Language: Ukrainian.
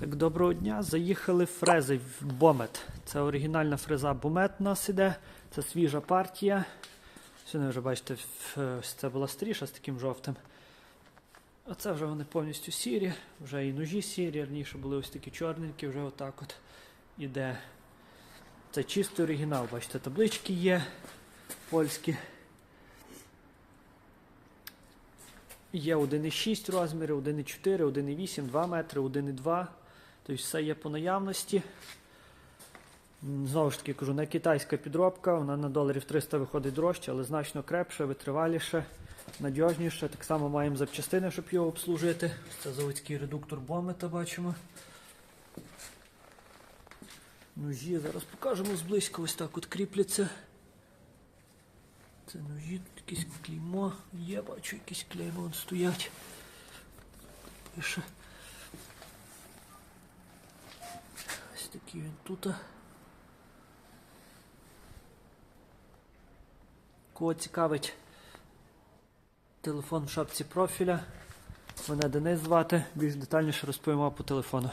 Так, доброго дня. Заїхали фрези в Бомет. Це оригінальна фреза Бомет у нас іде. Це свіжа партія. Сьогодні вже бачите, це була стріша з таким жовтим. А це вже вони повністю сірі, вже і ножі сірі, раніше були ось такі чорненькі, вже отак от іде. Це чистий оригінал, бачите, таблички є польські. Є 1,6 розміри, 1,4, 1,8, 2 метри, 1,2. Тобто все є по наявності. Знову ж таки кажу, не китайська підробка, вона на доларів 300 виходить дорожче, але значно крепше, витриваліше, надіжніше. Так само маємо запчастини, щоб його обслужити. Це заводський редуктор бомета бачимо. Ножі зараз покажемо зблизька, ось так от кріпляться. Це ножі, тут якесь клеймо. Є, бачу, якісь клеймо стоять. Пише. Такий він тут. Кого цікавить телефон в шапці профіля. Мене Денис звати. Більш детальніше розповімо по телефону.